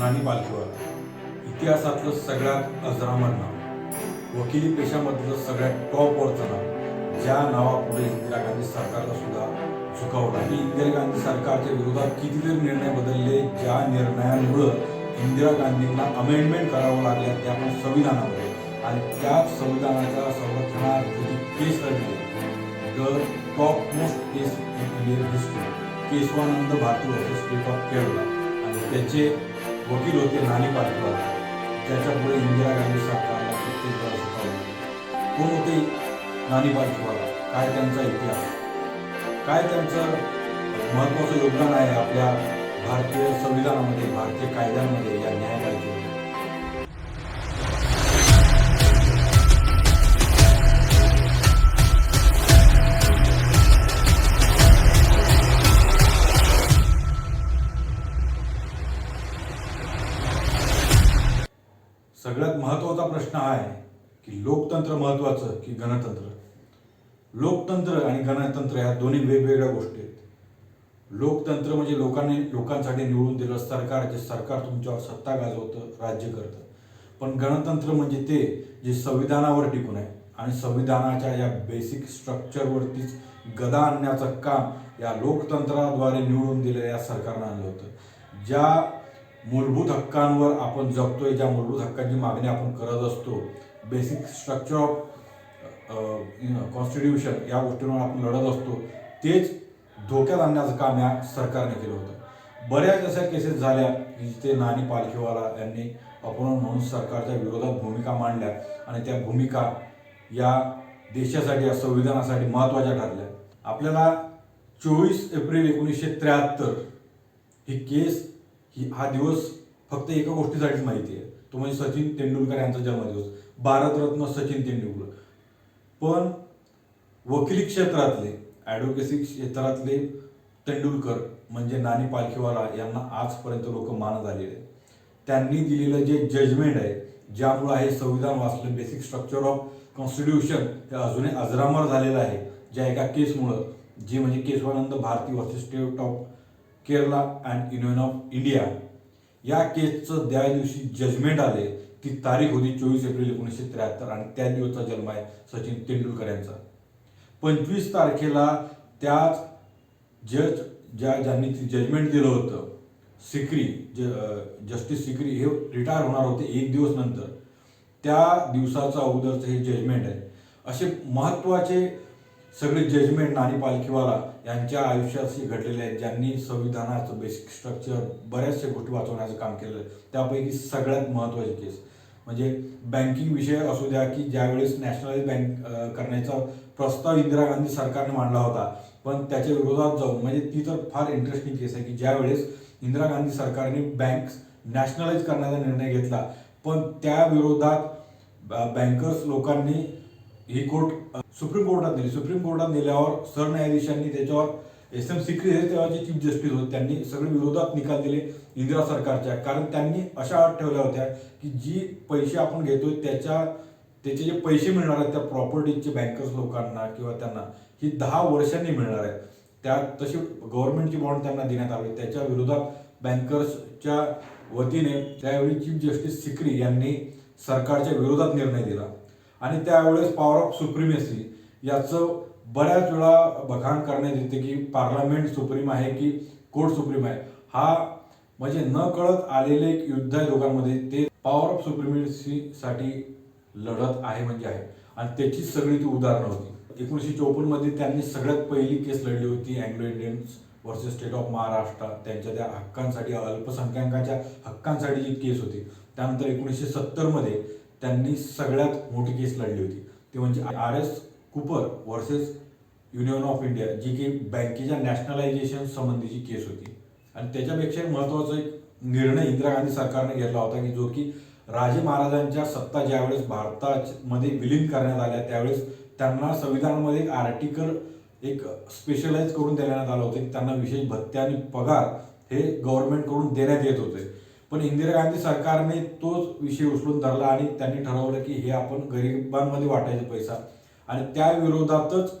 नानी पालखीवाला इतिहासातलं सगळ्यात अजरामर नाव. वकिली पेशामधलं सगळ्यात टॉपवरचं नाव. ज्या नावापुढे इंदिरा गांधी सरकारला सुद्धा झुकावलं. आणि इंदिरा गांधी सरकारच्या विरोधात कितीतरी निर्णय बदलले ज्या निर्णयांमुळं इंदिरा गांधींना अमेंडमेंट करावं लागल्या त्या पण संविधानामध्ये. आणि त्याच संविधानाच्या संरक्षणात जी केस लढली तर top most case in Indian history Keshavananda Bharati versus state of Kerala आणि त्याचे वकील होते नानी पाटकर त्याच्यापुढे इंदिरा गांधी सरकारला कोण होते नानी पाटकर काय त्यांचा इतिहास? काय त्यांचं महत्त्वाचं योगदान आहे आपल्या भारतीय संविधानामध्ये भारतीय कायद्यांमध्ये या न्यायपालिकेमध्ये सगळ्यात महत्त्वाचा प्रश्न हा आहे की लोकतंत्र महत्त्वाचं की गणतंत्र? लोकतंत्र आणि गणतंत्र ह्या दोन्ही वेगवेगळ्या गोष्टी आहेत. लोकतंत्र म्हणजे लोकांनी लोकांसाठी निवडून दिलं सरकार जे सरकार तुमच्यावर सत्ता गाजवतं राज्य करतं. पण गणतंत्र म्हणजे ते जे संविधानावर टिकून आहे. आणि संविधानाच्या या बेसिक स्ट्रक्चरवरतीच गदा आणण्याचं काम या लोकतंत्राद्वारे निवडून दिलेल्या या सरकारनं आणलं होतं. ज्या मूलभूत हक्कांवर आपण जगतोय ज्या मूलभूत हक्कांची मागणी आपण करत असतो बेसिक स्ट्रक्चर ऑफ कॉन्स्टिट्यूशन या गोष्टींवर आपण लढत असतो तेच धोक्यात आणण्याचं काम या सरकारने केलं होतं. बऱ्याच अशा केसेस झाल्या की जिथे नानी पालखीवाला यांनी अपॉनंट म्हणून सरकारच्या विरोधात भूमिका मांडल्या आणि त्या भूमिका या देशासाठी या संविधानासाठी महत्त्वाच्या ठरल्या. आपल्याला चोवीस एप्रिल एकोणीसशे त्र्याहत्तर ही केस ही हा दिवस फक्त एका गोष्टीसाठीच माहिती आहे. तो म्हणजे सचिन तेंडुलकर यांचा जन्मदिवस. भारतरत्न सचिन तेंडुलकर. पण वकिली क्षेत्रातले ॲडव्होकेसी क्षेत्रातले तेंडुलकर म्हणजे नानी पालखीवाला यांना आजपर्यंत लोक मानत आलेले आहेत. त्यांनी दिलेलं जे जजमेंट आहे ज्यामुळं हे संविधान वाचलं बेसिक स्ट्रक्चर ऑफ कॉन्स्टिट्यूशन हे अजूनही अजरामर झालेलं आहे. ज्या एका केसमुळं जी म्हणजे Keshavananda Bharati versus state of Kerala and union of India या केसचं त्या दिवशी जजमेंट आले. ती तारीख होती चोवीस एप्रिल एकोणीसशे त्र्याहत्तर आणि त्या दिवसचा जन्म आहे सचिन तेंडुलकर यांचा. पंचवीस तारखेला त्याच जज ज्या ज्यांनी ती जजमेंट दिलं होतं सिक्री ज जस्टिस सिक्री हे रिटायर होणार होते एक दिवस नंतर. त्या दिवसाचा अगोदरचं हे जजमेंट आहे. असे महत्त्वाचे सगळे जजमेंट नानी पालखीवाला यांच्या आयुष्याशी घडलेले आहेत. ज्यांनी संविधानाचं बेसिक स्ट्रक्चर बऱ्याचशा गोष्टी वाचवण्याचं काम केलं आहे. त्यापैकी सगळ्यात महत्त्वाची केस म्हणजे बँकिंग विषय असू द्या की ज्यावेळेस नॅशनलाइज बँक करण्याचा प्रस्ताव इंदिरा गांधी सरकारने मांडला होता. पण त्याच्या विरोधात जाऊन म्हणजे ती तर फार इंटरेस्टिंग केस आहे की ज्यावेळेस इंदिरा गांधी सरकारने बँक नॅशनलाइज करण्याचा निर्णय घेतला. पण त्या विरोधात बँकर्स लोकांनी ही कोर्ट सुप्रीम कोर्टात नेली. सुप्रीम कोर्टात नेल्यावर सरन्यायाधीशांनी त्याच्यावर एस एम सिक्री हे तेव्हाचे चीफ जस्टिस होते. त्यांनी सगळे विरोधात निकाल दिले इंदिरा सरकारच्या. कारण त्यांनी अशा अट ठेवल्या होत्या की जी पैसे आपण घेतोय त्याच्या त्याचे जे पैसे मिळणार आहेत त्या प्रॉपर्टीचे बँकर्स लोकांना किंवा त्यांना ही दहा वर्षांनी मिळणार आहेत. त्या तशी गव्हर्नमेंटची बॉन्ड त्यांना देण्यात आले. त्याच्या विरोधात बँकर्सच्या वतीने त्यावेळी चीफ जस्टिस सिक्री यांनी सरकारच्या विरोधात निर्णय दिला. आणि त्यावेळेस पॉवर ऑफ सुप्रिमेसी याचं बऱ्याच वेळा बखाण करण्यात येते की पार्लमेंट सुप्रीम आहे की कोर्ट सुप्रीम आहे. हा म्हणजे न कळत आलेले एक युद्ध आहे दोघांमध्ये. ते पॉवर ऑफ सुप्रिमेसीसाठी लढत आहे म्हणजे आहे. आणि त्याची सगळी ती उदाहरणं होती. एकोणीसशे चौपन्नमध्ये त्यांनी सगळ्यात पहिली केस लढली होती Anglo Indians versus state of Maharashtra त्यांच्या त्या हक्कांसाठी अल्पसंख्याकांच्या हक्कांसाठी जी केस होती. त्यानंतर एकोणीसशे सत्तरमध्ये त्यांनी सगळ्यात मोठी केस लढली होती. ती म्हणजे R S Cooper versus union of India जी की बँकेच्या नॅशनलायझेशन संबंधीची केस होती. आणि त्याच्यापेक्षा महत्त्वाचा एक निर्णय इंदिरा गांधी सरकारने घेतला होता की जो की राजे महाराजांच्या सत्ता ज्यावेळेस भारतामध्ये विलीन करण्यात आल्या त्यावेळेस त्यांना संविधानामध्ये एक आर्टिकल एक स्पेशलाइज करून देण्यात आलं होतं. की त्यांना विशेष भत्ते आणि पगार हे गव्हर्नमेंटकडून देण्यात येत होते. पण इंदिरा गांधी सरकारने तोच विषय उचलून धरला आणि त्यांनी ठरवलं की हे आपण गरिबांमध्ये वाटायचं पैसा. आणि त्या विरोधातच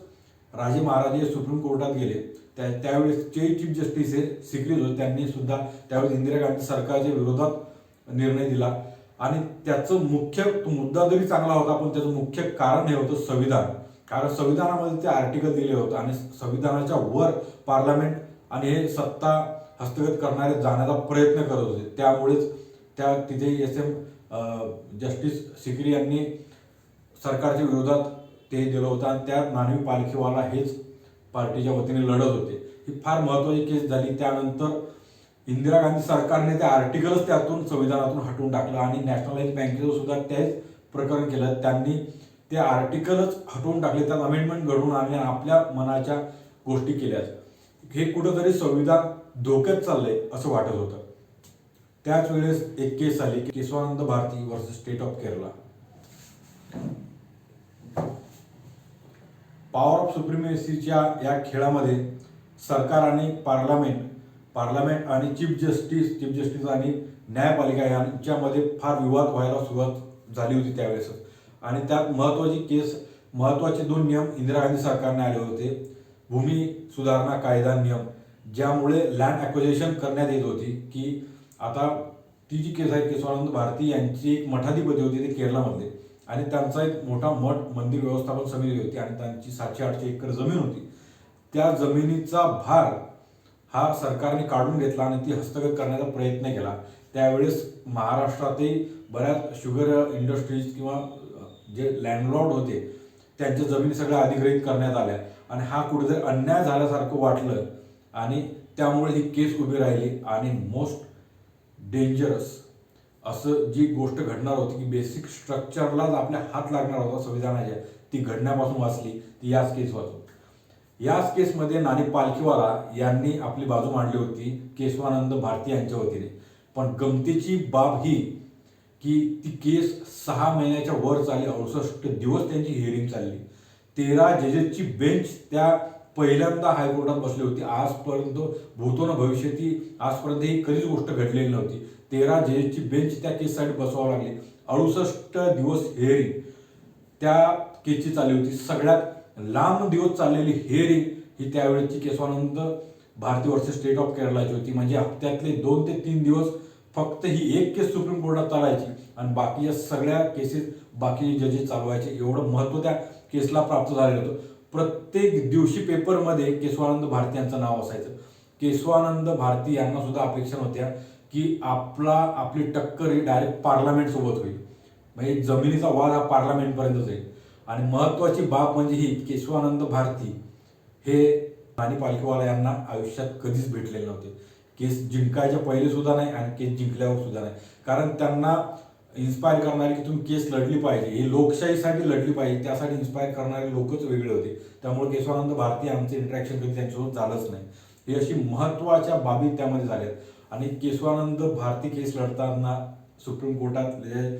राजे महाराजे सुप्रीम कोर्टात गेले. त्या त्यावेळेस जे चीफ जस्टिस हे सिक्रीज होते त्यांनी सुद्धा त्यावेळेस इंदिरा गांधी सरकारच्या विरोधात निर्णय दिला. आणि त्याचं मुख्य तो मुद्दा जरी चांगला होता पण त्याचं मुख्य कारण हे होतं संविधान. कारण संविधानामध्ये ते आर्टिकल दिले होतं आणि संविधानाच्या वर पार्लमेंट आणि हे सत्ता हस्तगत करणारे जाण्याचा प्रयत्न करत होते. त्यामुळेच त्या तिथे एस एम जस्टिस सिकरी यांनी सरकारच्या विरोधात ते दिलं होतं आणि त्या नानवी पालखीवाला हेच पार्टीच्या वतीने लढत होते. ही फार महत्वाची केस झाली. त्यानंतर इंदिरा गांधी सरकारने ते आर्टिकलच त्यातून संविधानातून हटवून टाकलं आणि नॅशनलाइज बँकेचं सुद्धा तेच प्रकरण केलं. त्यांनी ते आर्टिकलच हटवून टाकले. त्यात अमेंडमेंट घडवून आणले आणि आपल्या मनाच्या गोष्टी केल्या हे कुठंतरी संविधान धोक्यात चाललंय असं वाटत होतं. त्याच वेळेस एक केस आली की Keshavananda Bharati versus state of Kerala power of सुप्रिमेसीच्या या खेळामध्ये सरकार आणि पार्लमेंट पार्लमेंट आणि चीफ जस्टिस चीफ जस्टिस आणि न्यायपालिका यांच्यामध्ये फार विवाद व्हायला सुरुवात झाली होती त्यावेळेस. आणि त्यात महत्त्वाची केस महत्त्वाचे दोन नियम इंदिरा गांधी सरकारने आले होते. भूमी सुधारणा कायदा नियम. ज्यामुळे लँड ॲक्विजेशन करण्यात येत होती की आता ती जी केस आहे केशवानंद भारती यांची एक मठाधिपती होती ते केरळामधले. आणि त्यांचा एक मोठा मठ मंदिर व्यवस्थापन समिती होती आणि त्यांची सातशे आठशे एकर जमीन होती. त्या जमिनीचा भार हा सरकारने काढून घेतला आणि ती हस्तगत करण्याचा प्रयत्न केला. त्यावेळेस महाराष्ट्रातही बऱ्याच शुगर इंडस्ट्रीज किंवा जे लँडलॉर्ड होते त्यांच्या जमिनी सगळ्या अधिग्रहित करण्यात आल्या. आणि हा कुठेतरी अन्याय झाल्यासारखं वाटलं. आणि त्यामुळे ही केस उभी राहिली आणि मोस्ट डेंजरस असं जी गोष्ट घडणार होती की बेसिक स्ट्रक्चरलाच आपल्या हात लागणार होता संविधानाच्या ती घडण्यापासून वाचली ती याच केस वाचून. याच केसमध्ये नानी पालखीवाला यांनी आपली बाजू मांडली होती केशवानंद भारती यांच्या वतीने. पण गमतीची बाब ही की ती केस सहा महिन्याच्या वर चालली अडुसष्ट दिवस त्यांची हिअरिंग चालली. तेरा जजेसची बेंच त्या पहिल्यांदा हायकोर्टात बसली होती. आजपर्यंत भूतो भविष्य भविष्यती आजपर्यंत ही कधीच गोष्ट घडलेली नव्हती. तेरा जजेसची बेंच त्या केससाठी बसवावं लागली. अडुसष्ट दिवस हेअरिंग त्या केसची चालली होती. सगळ्यात लांब दिवस चाललेली हेअरिंग ही त्यावेळेची Keshavananda Bharati versus state of केरळाची होती. म्हणजे हप्त्यातले दोन ते तीन दिवस फक्त ही एक केस सुप्रीम कोर्टात चालायची आणि बाकीच्या सगळ्या केसेस बाकी जजेस चालवायचे. एवढं महत्त्व त्या केसला प्राप्त झालेलं होतं. प्रत्येक दिवशी पेपरमध्ये केशवानंद भारती यांचं नाव असायचं. केशवानंद भारती यांना सुद्धा अपेक्षा होत्या की आपला आपली टक्कर ही डायरेक्ट पार्लमेंट सोबत होईल. म्हणजे जमिनीचा वाद हा पार्लमेंटपर्यंत जाईल आणि महत्वाची बाब म्हणजे ही केशवानंद भारती हे राणी पालखीवाला यांना आयुष्यात कधीच भेटलेले नव्हते. केस जिंकायच्या पहिले सुद्धा नाही आणि केस जिंकल्यावर सुद्धा नाही. कारण त्यांना इन्स्पायर करणारी की तुम्ही केस लढली पाहिजे. ही लोकशाहीसाठी लढली पाहिजे. त्यासाठी इन्स्पायर करणारे लोकच वेगळे होते. त्यामुळे केशवानंद भारती आमचं इंटरॅक्शन कधी त्यांच्यासोबत झालंच नाही. हे अशी महत्त्वाच्या बाबी त्यामध्ये झाल्यात. आणि केशवानंद भारती केस लढताना सुप्रीम कोर्टात जे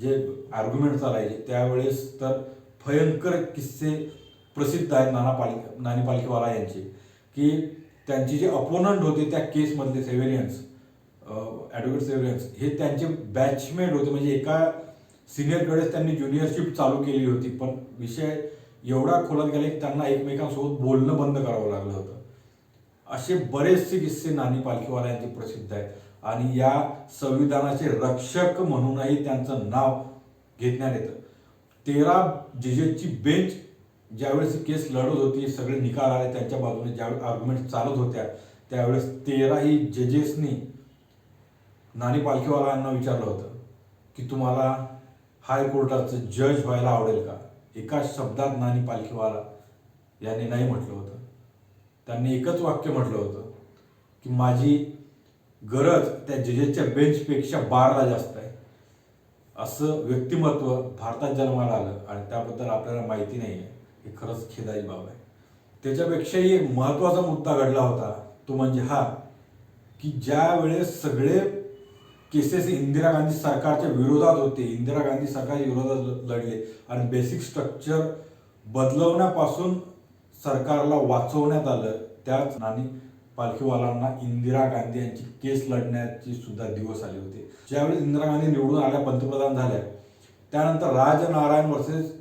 जे आर्ग्युमेंट चालायचे त्यावेळेस तर भयंकर किस्से प्रसिद्ध आहेत नाना पालखी नानी पालखीवाला यांचे. की त्यांचे जे अपोनंट होते त्या केसमधले सेव्हिलियन्स ॲडव्होकेट सेव्हिलियन्स हे त्यांचे बॅचमेट होते. म्हणजे एका सिनियरकडेच त्यांनी ज्युनियरशिप चालू केली होती. पण विषय एवढा खोलात गेला की त्यांना एकमेकांसोबत बोलणं बंद करावं लागलं होतं. असे बरेचसे किस्से नानी पालखीवाला यांचे प्रसिद्ध आहेत. आणि या संविधानाचे रक्षक म्हणूनही त्यांचं नाव घेतण्यात येतं. तेरा जजेसची बेंच ज्यावेळेस ही केस लढत होती सगळे निकाल आले त्यांच्या बाजूने ज्यावेळेस आर्ग्युमेंट चालत होत्या त्यावेळेस तेराही जजेसनी नानी पालखीवाला यांना विचारलं होतं की तुम्हाला हायकोर्टाचं जज व्हायला आवडेल का? एका शब्दात नानी पालखीवाला यांनी नाही म्हटलं होतं. त्यांनी एकच वाक्य म्हटलं होतं की माझी गरज त्या जजेसच्या बेंचपेक्षा बारला जास्त आहे. असं व्यक्तिमत्व भारतात जन्माला आलं आणि त्याबद्दल आपल्याला माहिती नाही आहे. हे खरंच खेदाई बाब आहे. त्याच्यापेक्षाही एक महत्त्वाचा मुद्दा घडला होता. तो म्हणजे हा की ज्या वेळेस सगळे केसेस इंदिरा गांधी सरकारच्या विरोधात होते. इंदिरा गांधी सरकारच्या विरोधात लढले. आणि बेसिक स्ट्रक्चर बदलवण्यापासून सरकारला वाचवण्यात आलं. त्याच नानी पालखीवालांना इंदिरा गांधी यांची केस लढण्याची सुद्धा दिवस आले होते. ज्यावेळी इंदिरा गांधी निवडून आल्या पंतप्रधान झाल्या त्यानंतर राजनारायण वर्सेस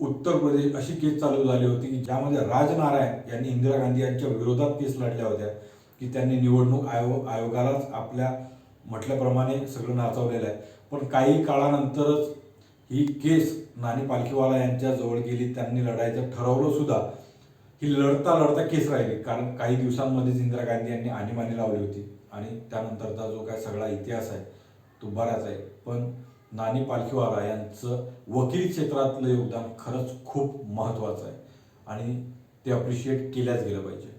उत्तर प्रदेश अशी केस चालू झाली होती की ज्यामध्ये राजनारायण यांनी इंदिरा गांधी यांच्या विरोधात केस लढल्या होत्या की त्यांनी निवडणूक आयोग आयोगालाच आपल्या म्हटल्याप्रमाणे सगळं नाचवलेलं आहे. पण काही काळानंतरच ही केस नानी पालखीवाला यांच्या जवळ गेली त्यांनी लढायचं ठरवलं सुद्धा. ही लढता लढता केस राहिली कारण काही दिवसांमध्येच इंदिरा गांधी यांनी आणीबाणी लावली होती. आणि त्यानंतरचा जो काय सगळा इतिहास आहे तो बराच आहे. पण नानी पालखीवाला यांचं वकील क्षेत्रातलं योगदान खरंच खूप महत्त्वाचं आहे. आणि ते अप्रिशिएट केल्याच गेलं पाहिजे.